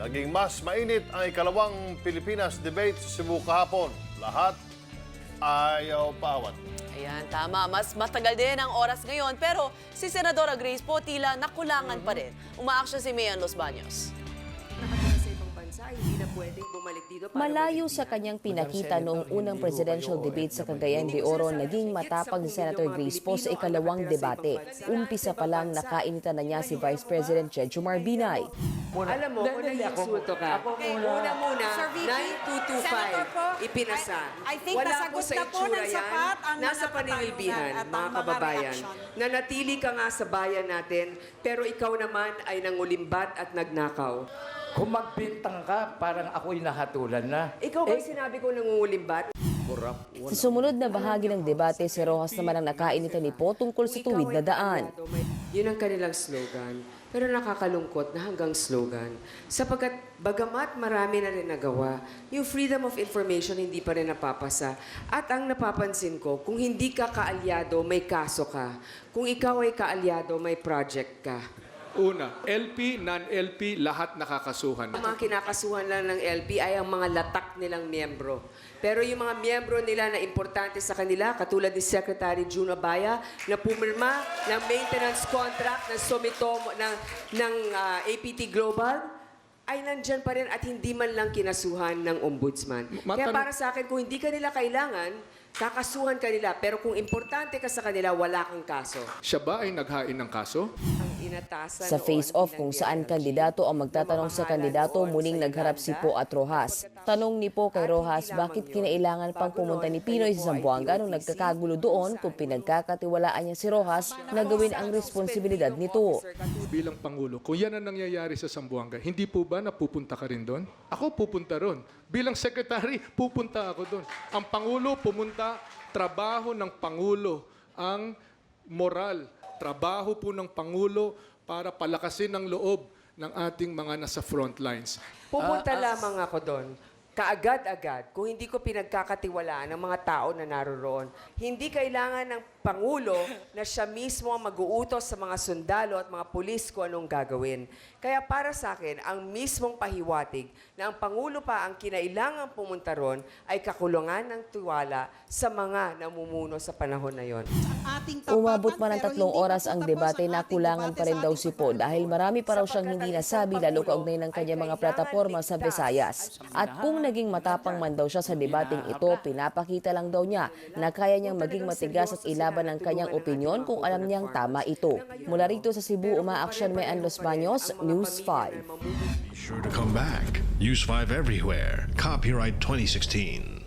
Naging mas mainit ang ikalawang Pilipinas debate sa Cebu kahapon. Lahat ayaw paawat. Ayan, tama. Mas matagal din ang oras ngayon. Pero si Senadora Grace po tila nakulangan pa rin. Umaaksyon si Mayan Los Baños. Malayo sa kanyang pinakita noong unang presidential debate sa Cagayan de Oro, naging matapang si Senator Grace po sa ikalawang debate. Umpisa pa lang nakainitan na niya si Vice President Checho Marbinay. Alam mo, kung nag-insulto ka, ako okay, muna. una muna, Sir Vicky, 9225, Senator po, ipinasa. I- I think Wala nasagot sa na po ng itsura yan, sapat ang nasa at mga kababayan. Nanatili ka nga sa bayan natin, pero ikaw naman ay nangulimbat at nagnakaw. Kung magbintang ka, parang ako'y nahatulan na. Ikaw ba sinabi ko nangungulimbat? Sa sumunod na bahagi ng debate, si Rojas naman ang nakainitan ni Po tungkol sa tuwid na daan. Yun ang kanilang slogan. Pero nakakalungkot na hanggang slogan. Sapagkat bagamat marami na rin nagawa, yung freedom of information hindi pa rin napapasa. At ang napapansin ko, kung hindi ka kaalyado, may kaso ka. Kung ikaw ay kaalyado, may project ka. Una, LP, non-LP, lahat nakakasuhan. Ang mga kinakasuhan lang ng LP ay ang mga latak nilang miyembro. Pero yung mga miyembro nila na importante sa kanila, katulad ni Secretary June Abaya, na pumirma ng maintenance contract ng Sumitomo, ng, ng ah, APT Global, ay nandyan pa rin at hindi man lang kinasuhan ng ombudsman. Kaya Matanong- para sa akin, kung hindi ka nila kailangan, kakasuhan ka nila. Pero kung importante ka sa kanila, wala kang kaso. Siya ba ay naghain ng kaso? Ang inatasan Sa face-off kung saan kandidato ang magtatanong sa kandidato, muling nagharap si. Po at Rojas. Tanong ni Po kay Rojas bakit kinailangan pang pumunta ni Pinoy sa Zamboanga nung nagkakagulo doon kung pinagkakatiwalaan niya si Rojas na gawin ang responsibilidad nito. Bilang Pangulo, kung yan ang nangyayari sa Sambuanga, hindi po ba napupunta ka rin doon? Ako pupunta ron. Bilang Secretary, pupunta ako doon. Ang Pangulo pumunta, trabaho ng Pangulo ang moral. Trabaho po ng Pangulo para palakasin ang loob ng ating mga nasa front lines. Pupunta lamang ako doon. Kaagad-agad, kung hindi ko pinagkakatiwalaan ng mga tao na naroroon, hindi kailangan ng Pangulo na siya mismo ang mag-uutos sa mga sundalo at mga pulis kung anong gagawin. Kaya para sa akin, ang mismong pahiwatig na ang Pangulo pa ang kinailangan pumunta ron ay kakulungan ng tiwala sa mga namumuno sa panahon na yon. Umabot man ng tatlong oras ang debate na kulangan pa rin daw si Po dahil marami pa raw siyang hindi nasabi lalo kaugnay ng kanyang mga plataforma sa Visayas. At kung naging matapang man daw siya sa debating ito, pinapakita lang daw niya na kaya niyang maging matigas at ilaban ang kanyang opinyon kung alam niyang tama ito. Mula rito sa Cebu, umaaksyon may Los Baños, News 5. Be sure to come back. Use 5 everywhere. Copyright 2016.